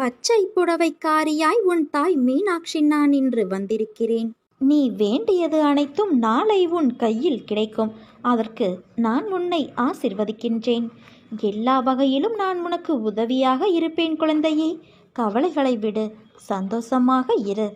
பச்சை புடவைக்காரியாய் உன் தாய் மீனாட்சி நான் இன்று வந்திருக்கிறேன். நீ வேண்டியது அனைத்தும் நாளை உன் கையில் கிடைக்கும். அதற்கு நான் உன்னை ஆசிர்வதிக்கின்றேன். எல்லா வகையிலும் நான் உனக்கு உதவியாக இருப்பேன் குழந்தையே. கவலைகளை விடு. சந்தோஷமாக இரு.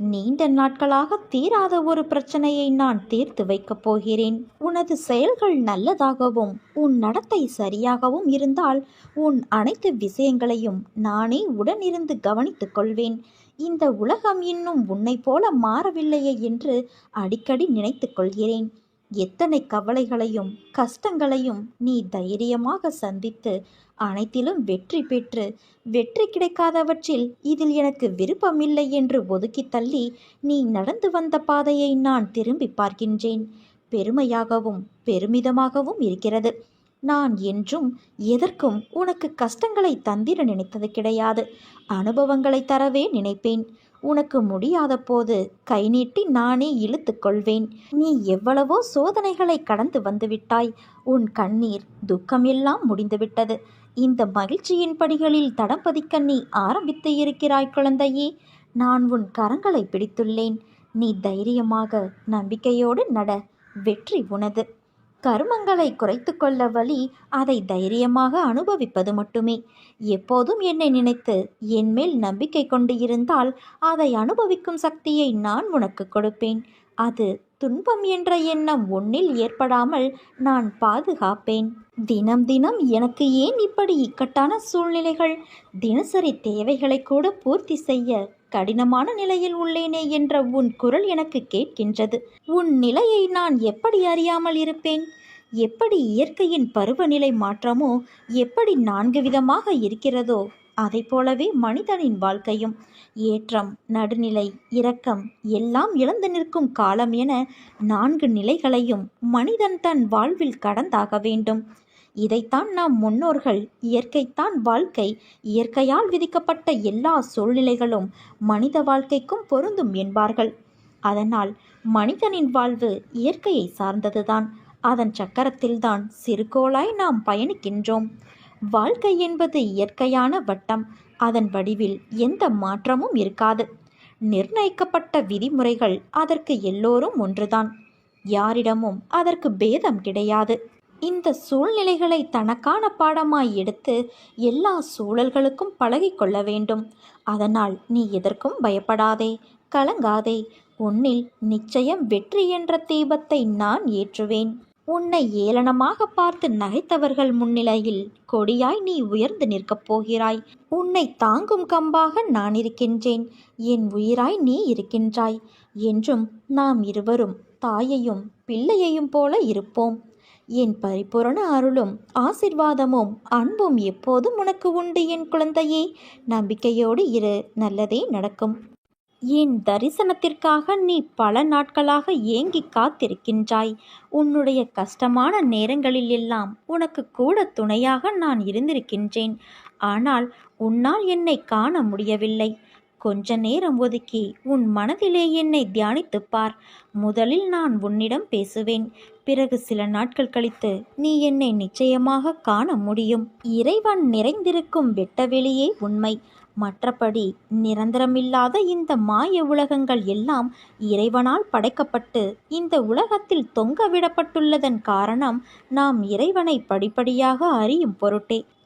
நீண்ட நாட்களாக தீராத ஒரு பிரச்சனையை நான் தீர்த்து வைக்கப் போகிறேன். உனது செயல்கள் நல்லதாகவும் உன் நடத்தை சரியாகவும் இருந்தால் உன் அனைத்து விஷயங்களையும் நானே உடனிருந்து கவனித்துக் கொள்வேன். இந்த உலகம் இன்னும் உன்னை போல மாறவில்லையே என்று அடிக்கடி நினைத்துக் கொள்கிறேன். எத்தனை கவலைகளையும் கஷ்டங்களையும் நீ தைரியமாக சந்தித்து அனைத்திலும் வெற்றி பெற்று வெற்றி கிடைக்காதவற்றில் இதில் எனக்கு விருப்பமில்லை என்று ஒதுக்கி தள்ளி நீ நடந்து வந்த பாதையை நான் திரும்பி பார்க்கின்றேன். பெருமையாகவும் பெருமிதமாகவும் இருக்கிறது. நான் என்றும் எதற்கும் உனக்கு கஷ்டங்களை தந்திர நினைத்தது கிடையாது. அனுபவங்களை தரவே நினைப்பேன். உனக்கு முடியாத போது கை நீட்டி நானே இழுத்து கொள்வேன். நீ எவ்வளவோ சோதனைகளை கடந்து வந்துவிட்டாய். உன் கண்ணீர் துக்கமெல்லாம் முடிந்துவிட்டது. இந்த மகிழ்ச்சியின் படிகளில் தடம் பதிக்க நீ ஆரம்பித்து இருக்கிறாய் குழந்தையே. நான் உன் கரங்களை பிடித்துள்ளேன். நீ தைரியமாக நம்பிக்கையோடு நட. வெற்றி உனது. கருமங்களை குறைத்து கொள்ள வழி அதை தைரியமாக அனுபவிப்பது மட்டுமே. எப்போதும் என்னை நினைத்து என்மேல் நம்பிக்கை கொண்டு இருந்தால் அதை அனுபவிக்கும் சக்தியை நான் உனக்கு கொடுப்பேன். அது துன்பம் என்ற எண்ணம் ஒன்னில் ஏற்படாமல் நான் பாதுகாப்பேன். தினம் தினம் எனக்கு ஏன் இப்படி இக்கட்டான சூழ்நிலைகள்? தினசரி தேவைகளை கூட பூர்த்தி செய்ய கடினமான நிலையில் உள்ளேனே என்ற உன் குரல் எனக்கு கேட்கின்றது. உன் நிலையை நான் எப்படி அறியாமல் இருப்பேன்? எப்படி இயற்கையின் பருவநிலை மாற்றமோ எப்படி நான்கு விதமாக இருக்கிறதோ அதை போலவே மனிதனின் வாழ்க்கையும். ஏற்றம் நடுநிலை இரக்கம் எல்லாம் இழந்து நிற்கும் காலம் என நான்கு நிலைகளையும் மனிதன் தன் வாழ்வில் கடந்தாக வேண்டும். இதைத்தான் நாம் முன்னோர்கள் இயற்கைத்தான் வாழ்க்கை இயற்கையால் விதிக்கப்பட்ட எல்லா சூழ்நிலைகளும் மனித வாழ்க்கைக்கும் பொருந்தும் என்பார்கள். அதனால் மனிதனின் வாழ்வு இயற்கையை சார்ந்ததுதான். அதன் சக்கரத்தில்தான் சிறுகோளாய் நாம் பயணிக்கின்றோம். வாழ்க்கை என்பது இயற்கையான வட்டம். அதன் வடிவில் எந்த மாற்றமும் இருக்காது. நிர்ணயிக்கப்பட்ட விதிமுறைகள் அதற்கு எல்லோரும் ஒன்றுதான். யாரிடமும் அதற்கு பேதம் கிடையாது. இந்த சூழ்நிலைகளை தனக்கான பாடமாய் எடுத்து எல்லா சூழல்களுக்கும் பழகிக்கொள்ள வேண்டும். அதனால் நீ எதற்கும் பயப்படாதே கலங்காதே. உன்னில் நிச்சயம் வெற்றி என்ற தீபத்தை நான் ஏற்றுவேன். உன்னை ஏளனமாக பார்த்து நகைத்தவர்கள் முன்னிலையில் கொடியாய் நீ உயர்ந்து நிற்கப் போகிறாய். உன்னை தாங்கும் கம்பாக நான் இருக்கின்றேன். என் உயிராய் நீ இருக்கின்றாய். என்றும் நாம் இருவரும் தாயையும் பிள்ளையையும் போல இருப்போம். என் பரிபூரண அருளும் ஆசிர்வாதமும் அன்பும் எப்போதும் உனக்கு உண்டு என் குழந்தையே. நம்பிக்கையோடு இரு நல்லதே நடக்கும். என் தரிசனத்திற்காக நீ பல நாட்களாக ஏங்கி காத்திருக்கின்றாய். உன்னுடைய கஷ்டமான நேரங்களில் எல்லாம் உனக்கு கூட துணையாக நான் இருந்திருக்கின்றேன். ஆனால் உன்னால் என்னை காண முடியவில்லை. கொஞ்ச நேரம் ஒதுக்கி உன் மனதிலே என்னை தியானித்துப் பார். முதலில் நான் உன்னிடம் பேசுவேன். பிறகு சில நாட்கள் கழித்து நீ என்னை நிச்சயமாக காண முடியும். இறைவன் நிறைந்திருக்கும் வெட்டவெளியே உண்மை. மற்றபடி நிரந்தரமில்லாத இந்த மாய உலகங்கள் எல்லாம் இறைவனால் படைக்கப்பட்டு இந்த உலகத்தில் தொங்க விடப்பட்டுள்ளதன் காரணம் நாம் இறைவனை படிப்படியாக அறியும் பொருட்டே.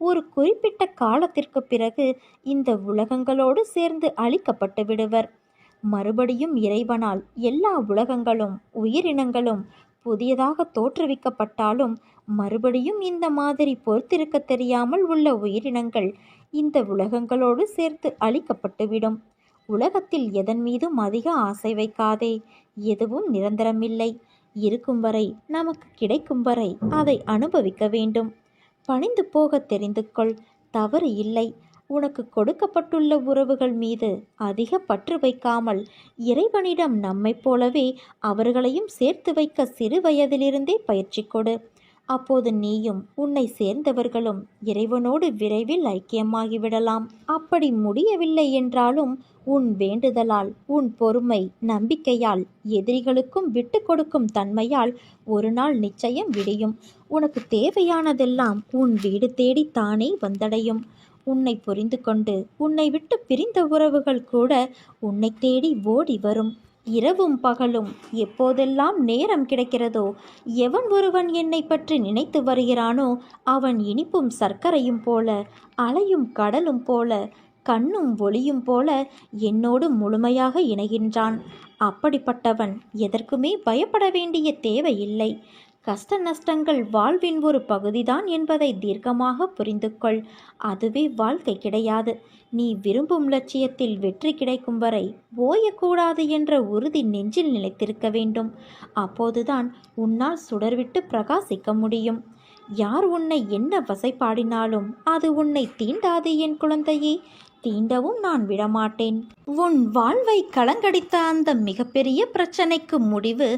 ஒரு குறிப்பிட்ட காலத்திற்கு பிறகு இந்த உலகங்களோடு சேர்ந்து அழிக்கப்பட்டு விடுவர். மறுபடியும் இறைவனால் எல்லா உலகங்களும் உயிரினங்களும் புதியதாக தோற்றுவிக்கப்பட்டாலும் மறுபடியும் இந்த மாதிரி பொறுத்திருக்க தெரியாமல் உள்ள உயிரினங்கள் இந்த உலகங்களோடு சேர்த்து அழிக்கப்பட்டுவிடும் உலகத்தில் எதன் மீதும் அதிக ஆசை வைக்காதே எதுவும் நிரந்தரமில்லை. இருக்கும் வரை நமக்கு கிடைக்கும் வரை அதை அனுபவிக்க வேண்டும். பணிந்து போக தெரிந்து கொள் தவறு இல்லை. உனக்கு கொடுக்கப்பட்டுள்ள உறவுகள் மீது அதிக பற்று வைக்காமல் இறைவனிடம் நம்மைப் போலவே அவர்களையும் சேர்த்து வைக்க சிறு வயதிலிருந்தே பயிற்சி கொடு. அப்போது நீயும் உன்னை சேர்ந்தவர்களும் இறைவனோடு விரைவில் ஐக்கியமாகிவிடலாம். அப்படி முடியவில்லை என்றாலும் உன் வேண்டுதலால் உன் பொறுமை நம்பிக்கையால் எதிரிகளுக்கும் விட்டு கொடுக்கும் தன்மையால் ஒரு நாள் நிச்சயம் விடியும். உனக்கு தேவையானதெல்லாம் உன் வீடு தேடி தானே வந்தடையும். உன்னை புரிந்து கொண்டு உன்னை விட்டு பிரிந்த உறவுகள் கூட உன்னை தேடி ஓடி வரும். இரவும் பகலும் எப்போதெல்லாம் நேரம் கிடைக்கிறதோ எவன் ஒருவன் என்னை பற்றி நினைத்து வருகிறானோ அவன் இனிப்பும் சர்க்கரையும் போல அலையும் கடலும் போல கண்ணும் ஒளியும் போல என்னோடு முழுமையாக இணைகின்றான். அப்படிப்பட்டவன் எதற்குமே பயப்பட வேண்டிய தேவையில்லை. கஷ்ட நஷ்டங்கள் வாழ்வின் ஒரு பகுதிதான் என்பதை தீர்க்கமாக புரிந்து கொள் அதுவே வாழ்க்கை கிடையாது. நீ விரும்பும் லட்சியத்தில் வெற்றி கிடைக்கும் வரை ஓயக்கூடாது என்ற உறுதி நெஞ்சில் நிலைத்திருக்க வேண்டும். அப்போதுதான் உன்னால் சுடர்விட்டு பிரகாசிக்க முடியும். யார் உன்னை என்ன வசைப்பாடினாலும் அது உன்னை தீண்டாது என் குழந்தையே. தீண்டவும் நான் விடமாட்டேன். உன் வாழ்வை கலங்கடித்த அந்த மிகப்பெரிய பிரச்சனைக்கு முடிவு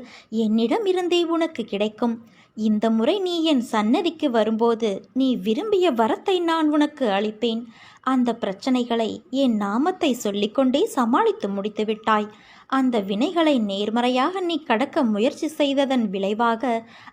என்னிடம் இருந்தே உனக்கு கிடைக்கும். இந்த முறை நீ என் சன்னதிக்கு வரும்போது நீ விரும்பிய வரத்தை நான் உனக்கு அளிப்பேன். அந்த பிரச்சனைகளை என் நாமத்தை சொல்லிக்கொண்டே சமாளித்து முடித்து விட்டாய் அந்த வினைகளை நேர்மறையாக நீ கடக்க முயற்சி செய்ததன் விளைவாக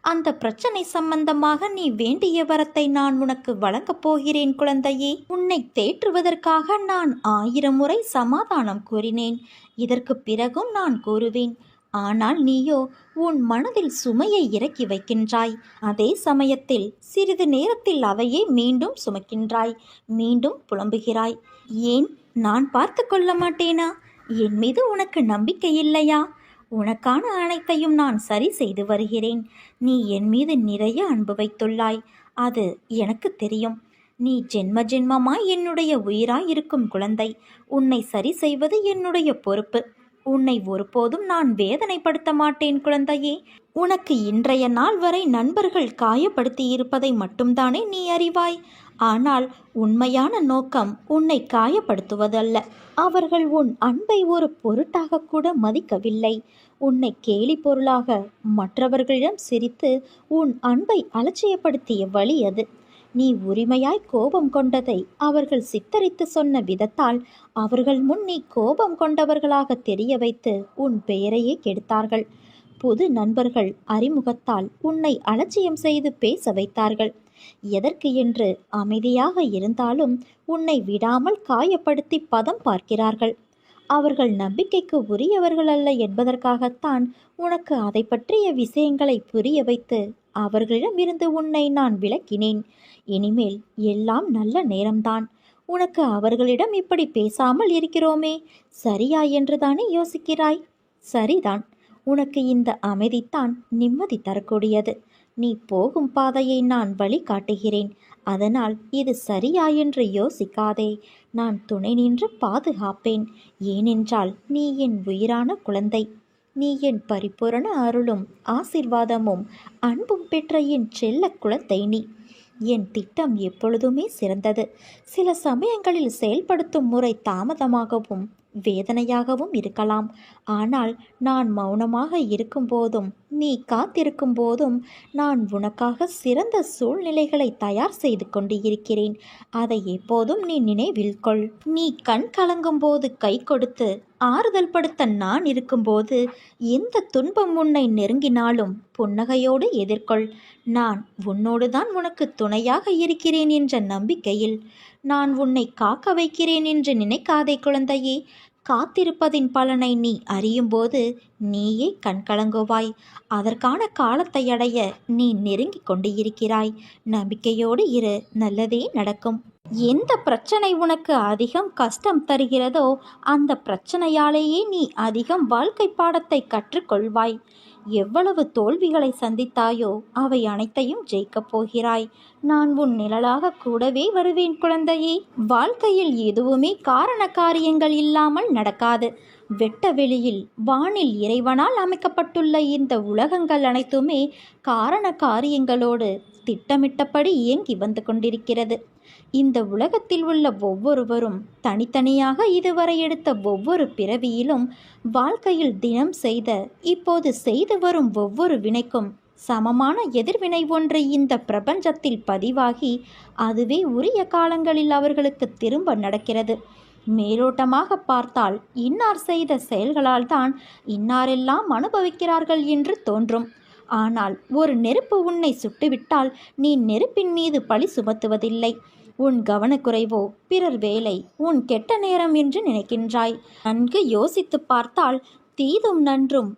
அந்த பிரச்சனை சம்பந்தமாக நீ வேண்டிய வரத்தை நான் உனக்கு வழங்கப் போகிறேன் குழந்தையே. உன்னை தேற்றுவதற்காக நான் ஆயிரம் முறை சமாதானம் கூறினேன். இதற்கு பிறகும் நான் கூறுவேன் ஆனால் நீயோ உன் மனதில் சுமையை இறக்கி வைக்கின்றாய். அதே சமயத்தில் சிறிது நேரத்தில் அவையே மீண்டும் சுமக்கின்றாய் மீண்டும் புலம்புகிறாய். ஏன் நான் பார்த்து கொள்ள மாட்டேனா? என் மீது உனக்கு நம்பிக்கை இல்லையா? உனக்கான அனைத்தையும் நான் சரி செய்து வருகிறேன். நீ என் மீது நிறைய அன்பு வைத்துள்ளாய். அது எனக்கு தெரியும். நீ ஜென்ம ஜென்மமாய் என்னுடைய உயிராய் இருக்கும் குழந்தை. உன்னை சரி செய்வது என்னுடைய பொறுப்பு. உன்னை ஒருபோதும் நான் வேதனைப்படுத்த மாட்டேன் குழந்தையே. உனக்கு இன்றைய நாள் வரை நண்பர்கள் காயப்படுத்தி இருப்பதை மட்டும்தானே நீ அறிவாய். ஆனால் உண்மையான நோக்கம் உன்னை காயப்படுத்துவதல்ல. அவர்கள் உன் அன்பை ஒரு பொருட்டாக கூட மதிக்கவில்லை. உன்னை கேலி பொருளாக மற்றவர்களிடம் சிரித்து உன் அன்பை அலட்சியப்படுத்திய வழி அது. நீ உரிமையாய் கோபம் கொண்டதை அவர்கள் சித்தரித்து சொன்ன விதத்தால் அவர்கள் முன் நீ கோபம் கொண்டவர்களாக தெரிய வைத்து உன் பெயரையே கெடுத்தார்கள். புது நண்பர்கள் அறிமுகத்தால் உன்னை அலட்சியம் செய்து பேச வைத்தார்கள். எதற்கு என்று அமைதியாக இருந்தாலும் உன்னை விடாமல் காயப்படுத்தி பதம் பார்க்கிறார்கள். அவர்கள் நம்பிக்கைக்கு உரியவர்கள் அல்ல என்பதற்காகத்தான் உனக்கு அதை பற்றிய விஷயங்களை புரிய வைத்து அவர்களிடமிருந்து உன்னை நான் விளக்கினேன். இனிமேல் எல்லாம் நல்ல நேரம்தான். உனக்கு அவர்களிடம் இப்படி பேசாமல் இருக்கிறோமே. சரியா என்றுதானே யோசிக்கிறாய்? சரிதான். உனக்கு இந்த அமைதித்தான் நிம்மதி தரக்கூடியது. நீ போகும் பாதையை நான் வழி காட்டுகிறேன். அதனால் இது சரியா என்று யோசிக்காதே. நான் துணை நின்று பாதுகாப்பேன். ஏனென்றால் நீ என் உயிரான குழந்தை. நீ என் பரிபூரண அருளும் ஆசிர்வாதமும் அன்பும் பெற்ற என் செல்ல குழந்தை நீ. என் திட்டம் எப்பொழுதுமே சிறந்தது. சில சமயங்களில் செயல்படுத்தும் முறை தாமதமாகவும் வேதனையாகவும் இருக்கலாம். ஆனால் நான் மௌனமாக இருக்கும்போதும் நீ காத்திருக்கும் போதும் நான் உனக்காக சிறந்த சூழ்நிலைகளை தயார் செய்து கொண்டு இருக்கிறேன் அதை எப்போதும் நீ நினைவில் கொள். நீ கண் கலங்கும் போது கை கொடுத்து ஆறுதல் படுத்த நான் இருக்கும்போது எந்த துன்பம் உன்னை நெருங்கினாலும் புன்னகையோடு எதிர்கொள். நான் உன்னோடு தான் உனக்கு துணையாக இருக்கிறேன் என்ற நம்பிக்கையில் நான் உன்னை காக்க வைக்கிறேன் என்று நினைக்காதே குழந்தையே. காத்திருப்பதின் பலனை நீ அறியும்போது நீயே கண்கலங்குவாய். அதற்கான காலத்தை அடைய நீ நெருங்கி கொண்டு இருக்கிறாய் நம்பிக்கையோடு இரு நல்லதே நடக்கும். எந்த பிரச்சனை உனக்கு அதிகம் கஷ்டம் தருகிறதோ அந்த பிரச்சனையாலேயே நீ அதிகம் வாழ்க்கை பாடத்தை கற்றுக்கொள்வாய். எவ்வளவு தோல்விகளை சந்தித்தாயோ அவை அனைத்தையும் ஜெயிக்கப் போகிறாய். நான் உன் நிழலாக கூடவே வருவேன் குழந்தையே. வாழ்க்கையில் எதுவுமே காரண காரியங்கள் இல்லாமல் நடக்காது. வெட்ட வெளியில் வானில் இறைவனால் அமைக்கப்பட்டுள்ள இந்த உலகங்கள் அனைத்துமே காரண காரியங்களோடு திட்டமிட்டபடி இயங்கி வந்து கொண்டிருக்கிறது. இந்த உலகத்தில் உள்ள ஒவ்வொருவரும் தனித்தனியாக இதுவரை எடுத்த ஒவ்வொரு பிறவியிலும் வாழ்க்கையில் தினம் செய்த இப்போது செய்து வரும் ஒவ்வொரு வினைக்கும் சமமான எதிர்வினை ஒன்று இந்த பிரபஞ்சத்தில் பதிவாகி அதுவே உரிய காலங்களில் அவர்களுக்கு திரும்ப நடக்கிறது. மேலோட்டமாக பார்த்தால் இன்னார் செய்த செயல்களால் தான் இன்னாரெல்லாம் அனுபவிக்கிறார்கள் என்று தோன்றும். ஆனால் ஒரு நெருப்பு உன்னை சுட்டுவிட்டால் நீ நெருப்பின் மீது பழி சுமத்துவதில்லை. உன் கவனக்குறைவோ பிறர் வேலை உன் கெட்ட நேரம் என்று நினைக்கின்றாய். நன்கு யோசித்துப் பார்த்தால் தீதும் நன்றும்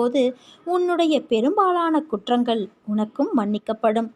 உன்னுடைய பெரும்பாலான குற்றங்கள் உனக்கும் மன்னிக்கப்படும்.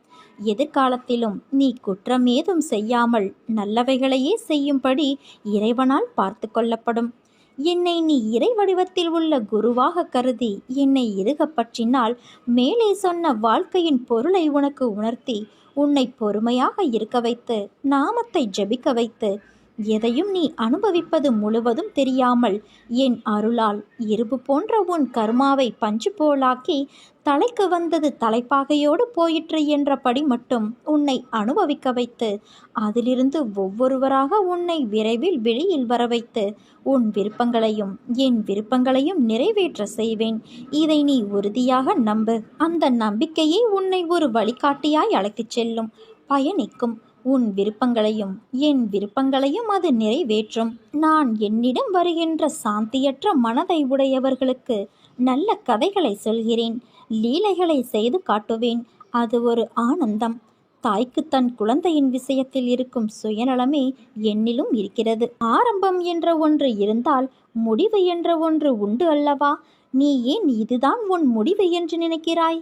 எதிர்காலத்திலும் நீ குற்றம் ஏதும் செய்யாமல் நல்லவைகளையே செய்யும்படி இறைவனால் பார்த்து கொள்ளப்படும். என்னை நீ இறை வடிவத்தில் உள்ள குருவாக கருதி என்னை இறுகப் பற்றினால் மேலே சொன்ன வாழ்க்கையின் பொருளை உனக்கு உணர்த்தி உன்னை பொறுமையாக இருக்க வைத்து நாமத்தை ஜெபிக்க வைத்து எதையும் நீ அனுபவிப்பது முழுவதும் தெரியாமல் என் அருளால் இரும்பு போன்ற உன் கர்மாவை பஞ்சு போலாக்கி தலைக்கு வந்தது தலைப்பாகையோடு போயிற்று என்றபடி மட்டும் உன்னை அனுபவிக்க வைத்து அதிலிருந்து ஒவ்வொருவராக உன்னை விரைவில் வெளியில் வர வைத்து உன் விருப்பங்களையும் என் விருப்பங்களையும் நிறைவேற்ற செய்வேன். இதை நீ உறுதியாக நம்பு. அந்த நம்பிக்கையே உன்னை ஒரு வழிகாட்டியாய் அழைத்துச் செல்லும். பயணிக்கும். உன் விருப்பங்களையும் என் விருப்பங்களையும் அது நிறைவேற்றும். நான் என்னிடம் வருகின்ற சாந்தியற்ற மனதை உடையவர்களுக்கு நல்ல கதைகளை சொல்கிறேன் லீலைகளை செய்து காட்டுவேன். அது ஒரு ஆனந்தம். தாய்க்கு தன் குழந்தையின் விஷயத்தில் இருக்கும் சுயநலமே என்னிலும் இருக்கிறது. ஆரம்பம் என்ற ஒன்று இருந்தால் முடிவு என்ற ஒன்று உண்டு அல்லவா? நீ ஏன் இதுதான் உன் முடிவு என்று நினைக்கிறாய்?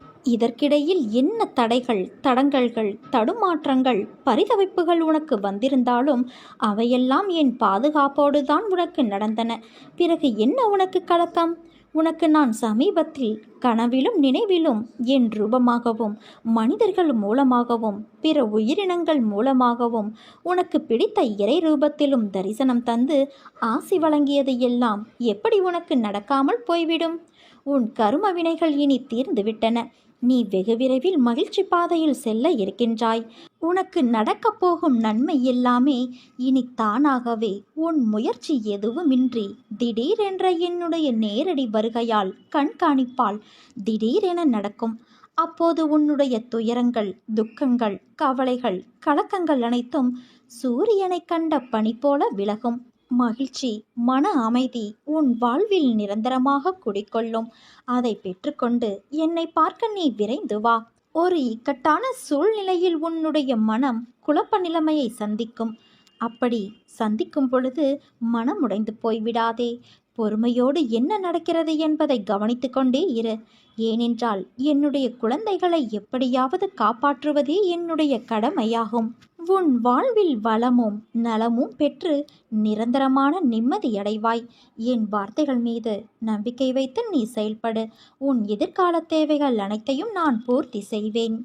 இதற்கிடையில் என்ன தடைகள் தடங்கல்கள் தடுமாற்றங்கள் பரிதவிப்புகள் உனக்கு வந்திருந்தாலும் அவையெல்லாம் என் பாதுகாப்போடு தான் உனக்கு நடந்தன. பிறகு என்ன உனக்கு கலக்கம்? உனக்கு நான் சமீபத்தில் கனவிலும் நினைவிலும் என் ரூபமாகவும் மனிதர்கள் மூலமாகவும் பிற உயிரினங்கள் மூலமாகவும் உனக்கு பிடித்த இறை ரூபத்திலும் தரிசனம் தந்து ஆசி வழங்கியது எல்லாம் எப்படி உனக்கு நடக்காமல் போய்விடும்? உன் கரும வினைகள் இனி தீர்ந்துவிட்டன. நீ வெகு விரைவில் மகிழ்ச்சி பாதையில் செல்ல இருக்கின்றாய். உனக்கு நடக்கப் போகும் நன்மை எல்லாமே இனி தானாகவே உன் முயற்சி எதுவுமின்றி. திடீரென்ற என்னுடைய நேரடி வருகையால் கண்காணிப்பால் திடீரென நடக்கும். அப்போது உன்னுடைய துயரங்கள் துக்கங்கள் கவலைகள் கலக்கங்கள் அனைத்தும் சூரியனை கண்ட பனி போல விலகும். மகிழ்ச்சி மன அமைதி உன் வாழ்வில் நிரந்தரமாக குடிக்கொள்ளும். அதை பெற்றுக்கொண்டு என்னை பார்க்க நீ விரைந்து வா. ஒரு இக்கட்டான சூழ்நிலையில் உன்னுடைய மனம் குழப்ப நிலைமையை சந்திக்கும். அப்படி சந்திக்கும் பொழுது மனம் உடைந்து போய்விடாதே. பொறுமையோடு என்ன நடக்கிறது என்பதை கவனித்து கொண்டே இரு. ஏனென்றால் என்னுடைய குழந்தைகளை எப்படியாவது காப்பாற்றுவதே என்னுடைய கடமையாகும். உன் வாழ்வில் வளமும் நலமும் பெற்று நிரந்தரமான நிம்மதியடைவாய் என் வார்த்தைகள் மீது நம்பிக்கை வைத்து நீ செயல்படு. உன் எதிர்கால தேவைகள் அனைத்தையும் நான் பூர்த்தி செய்வேன்.